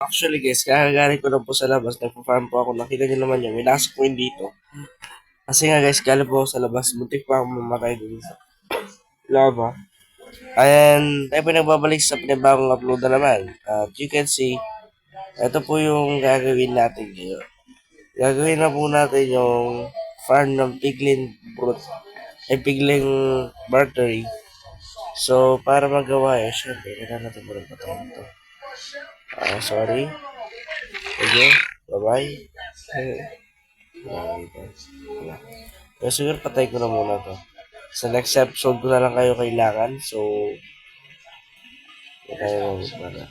Actually guys, kakagaling ko lang po sa labas. Nagpa-farm po ako. Nakita niyo naman yun. Nasa ko yun dito. Kasi nga guys, galing po ako sa labas. Muntik pa ako mamatay dun sa lava. And tayo po nagbabalik sa pinabagong upload na naman. At you can see, ito po yung gagawin natin ngayon. Gagawin na po natin yung farm ng piglin brut ay pigling bartery. So, para magawa eh, syempre, kailangan natin muna patayin ito. Ah, sorry. Sige, bye-bye. Pero siguro patay ko na muna to. Sa next episode ko na lang kayo kailangan. So, tayo para.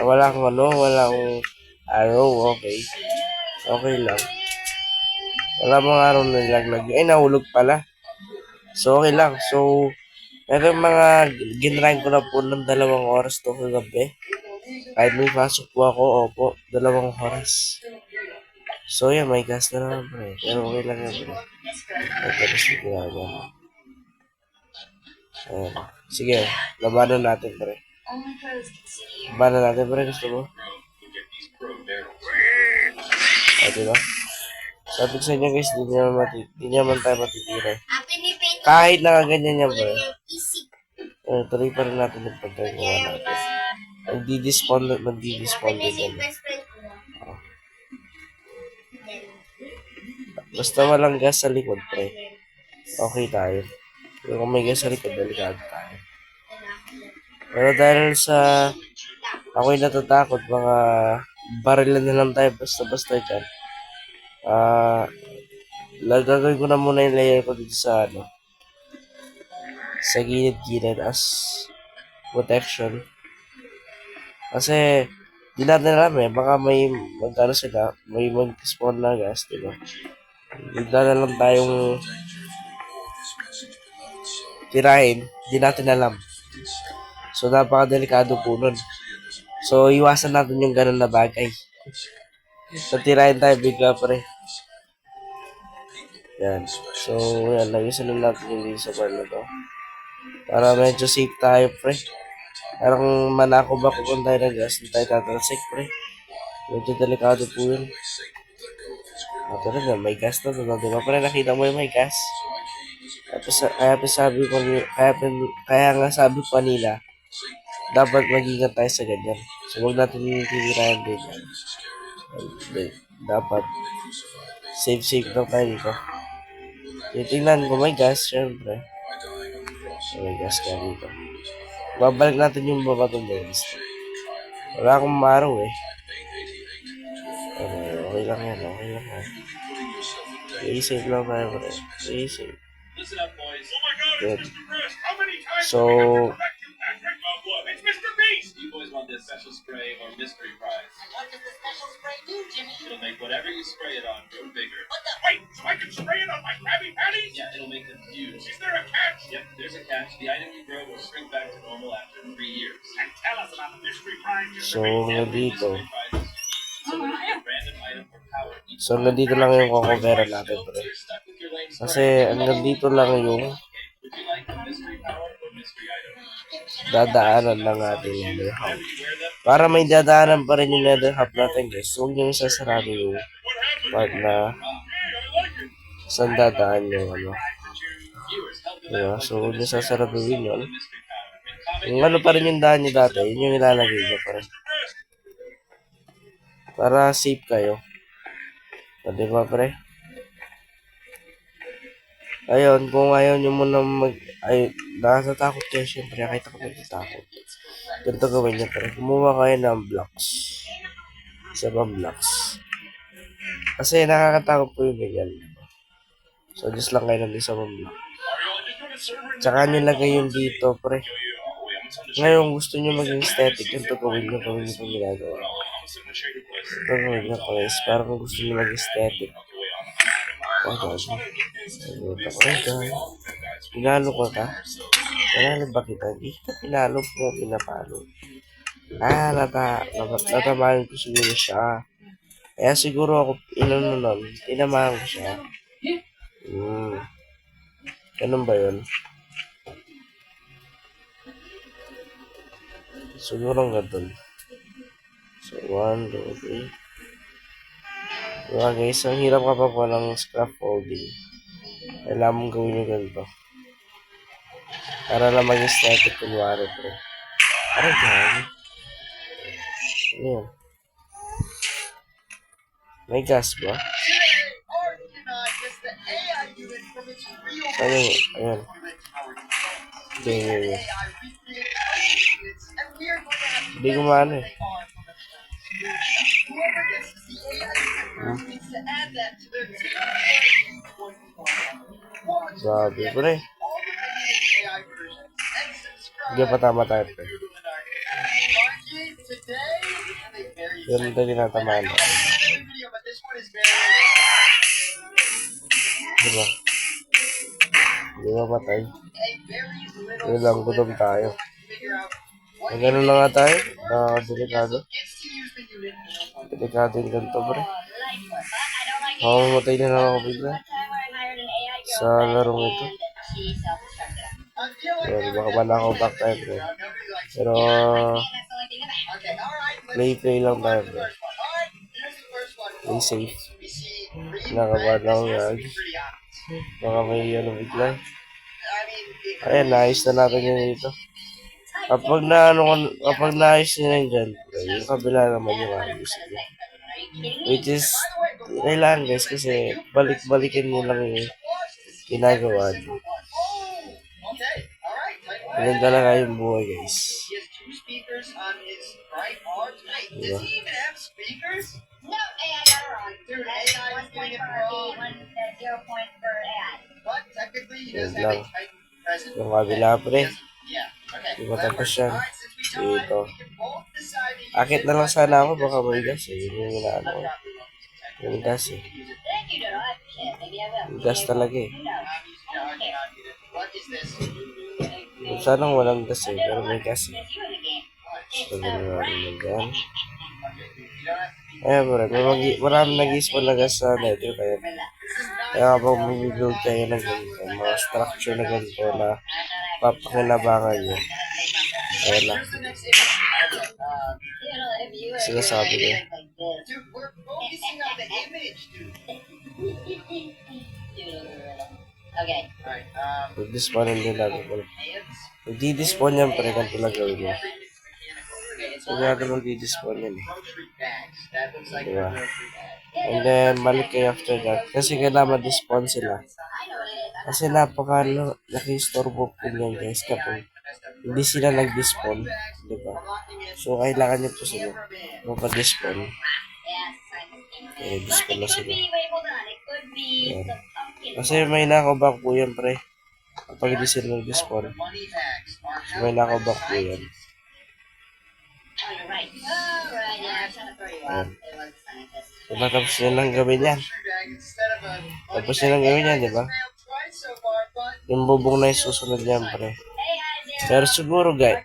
Ah, wala akong ano, wala akong arrow, okay. Okay lang. Wala mga araw na nilaglag. Ay, nahulog pala. So, okay lang. So, meron mga ginrang ko na po ng dalawang oras to kagabi. Kahit may pasok po ako, opo, dalawang oras. So, yan, may gas na naman, pre. Pero okay lang yan, pre. May tapos na ginagawa. Ayan. Sige, labanan natin, pre. Labanan natin, pre. Gusto mo? O, diba? Sabi ko sa inyo guys, di naman, mati di naman tayo matitira. Pinipit Kahit nakaganyan yan bro. Eh, tuloy pa rin natin yung pagkagawa natin. Magdi-despawn, magdi-despawn din ko. Basta walang gas sa likod, pre. Okay tayo. Pero kung may gas sa likod, delikado tayo. Pero dahil sa ako'y natatakot, mga barilan na lang tayo basta-basta dyan. Ah, lagagawin ko na muna yung layer ko dito sa ano, sa gilid-gilid as protection. Kasi, di natin alam eh, baka may magkano sila, may mag-spawn na gas, di ba? Bigla na lang tayong tirahin, di natin alam. So, napaka-delikado po nun. So, iwasan natin yung ganun na bagay. So, tirahin tayo bigla pre. Yan. So, yan. Lagisan na natin yung sa bar na to. Para medyo safe tayo, pre. Parang manako ba kung tayo ng gas, hindi tayo tatalsik, pre. Medyo delikado po yun. Ito rin na, may gas na doon. Di ba, pre? Nakita mo yung may gas? Tapos, kaya pa sabi ko, kaya, pa- kaya nga sabi ko kanila, dapat mag-ingat tayo sa ganyan. So, huwag natin titirahan din. Hindi. Dapat, safe safe lang tayo dito. Titingnan ko may gas, syempre. May gas ka dito. Babalik natin yung babatong guys. Wala akong maraw eh. Okay, okay lang yan, okay lang yan. Stay safe lang tayo, bro. Stay safe. Listen up, boys. Good. How many times So- special spray or mystery prize? What does the special spray do, Jimmy? It'll make whatever you spray it on grow bigger. Wait, so I can spray it on my Krabby Patties? Yeah, it'll make them huge. Is there a catch? Yep, there's a catch. The item you grow will shrink back to normal after three years. And tell us about the mystery prize. So, Beast. Every nandito. mystery prize is unique. Somebody with a random item or power each So, nandito lang yung kokopera natin, So, spray. Kasi, hanggang dito lang yung dadaanan lang natin yung wear them, Para may dadaanan pa rin yung nether hub natin guys. Huwag nyo sasarado yung part na saan dadaan yung ano. Diba? So, huwag nyo sasaraduhin yun. Yung ano pa rin yung daan nyo dati, yun yung ilalagay nyo pa rin. Para safe kayo. Di ba, pre? Ayun, kung ayaw nyo muna mag... Ay, nakakatakot kayo, syempre. Kahit ako nagtatakot. Ganito gawin nyo, pre. Kumuha kayo ng blocks. Isa bang blocks? Kasi nakakatakot po yung ganyan. So, just lang kayo ng isa bang block. Tsaka nyo lagay yung dito, pre. Ngayon, gusto nyo maging aesthetic, ganito gawin nyo, gawin nyo itong ginagawa. Ito gawin nyo, guys. Parang gusto nyo maging aesthetic. Oh, God. Sagot ako, God. Pinalo ko ka? Pinalo ba kita? Hindi kita pinalo mo, pinapalo. Ah, nata, nata, natamaan ko siguro siya. Kaya siguro ako, inano nun, tinamaan ko siya. Hmm. Ganun ba yun? Siguro nga dun. So, 1, 2, 3. Diba guys, ang hirap kapag walang scaffolding. Kailangan mong gawin yung ganito. Para lang maging static kunwari pre. Aray, gagi. Ano yun? May gas ba? Yun? Ayan. Okay, okay, okay. Hindi ko maano eh. Hmm? Grabe, pre. Hindi pa tama tayo, pre. Yan ito tinatamaan ko. Diba? Hindi ba patay? Yun lang, gutom tayo. Ay, ganun na nga tayo. Na delikado. Delikado yung ganito, pre. Mamamatay na lang ako bigla. Sa larong ito. Yan, baka pa na back tayo, pre. Pero, play play lang tayo, pre. Play safe. Nakabad ako yan. Baka may ano bigla. Ayan, naayos na natin yun dito. Kapag na ano, kapag naayos nyo yun dyan, yung kabila naman yung ayos. Which is, kailangan guys, kasi balik-balikin nyo lang yung ginagawa nyo. Ganun talaga yung buhay guys. Speakers? No, AI got it wrong. Dude, That's AI one point for one uh, zero point Yun lang. Yung kabila pre. Yeah, okay. Di ba that tapos works. yan? Dito. Akit it. na lang sana ako, baka may gas eh. Yun yung inaano ko. Yung gas eh. Yung gas talaga eh. Who knows? I'm using it. I cannot need it. What is this? Yung sana walang gas eh, pero may gas eh. So, ganun natin be Ayan mag- marami nag-spawn na gas sa nether kaya kaya kapag bumibuild kayo ng ganito, mga structure na ganito na papakinabangan nyo. Ayan lang. Uh, Sinasabi ko. this, Okay. Alright, um, Mag-despawnin din natin. hands. Mag-di-despawn yan pre, ganito lang gawin mo. So, natin mag-di-despawn yan eh. Diba? And then, balik kayo after that. Kasi kailangan ma-despawn sila. Kasi napaka nakistorbo po yan guys kapag hindi sila nag-despawn. Diba? So, kailangan nyo po sila can. Eh, despawn na sila. Yan. Kasi may nakaback po yan pre. Kapag hindi sila bags are May nakaback po yan. Oh, you're right. Oh, right. Yeah, I was trying to throw you off. Diba tapos nyo lang gawin yan. Tapos nyo lang gawin yan, far, but Yung bubong na yung susunod yan pre. Pero siguro guys.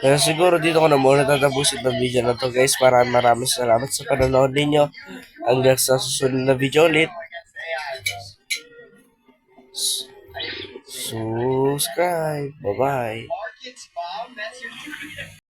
Pero siguro dito ko na muna tatapusin ng video na to guys. Maraming maraming salamat sa panonood ninyo. Hanggang sa susunod na video ulit. Subscribe. Bye-bye.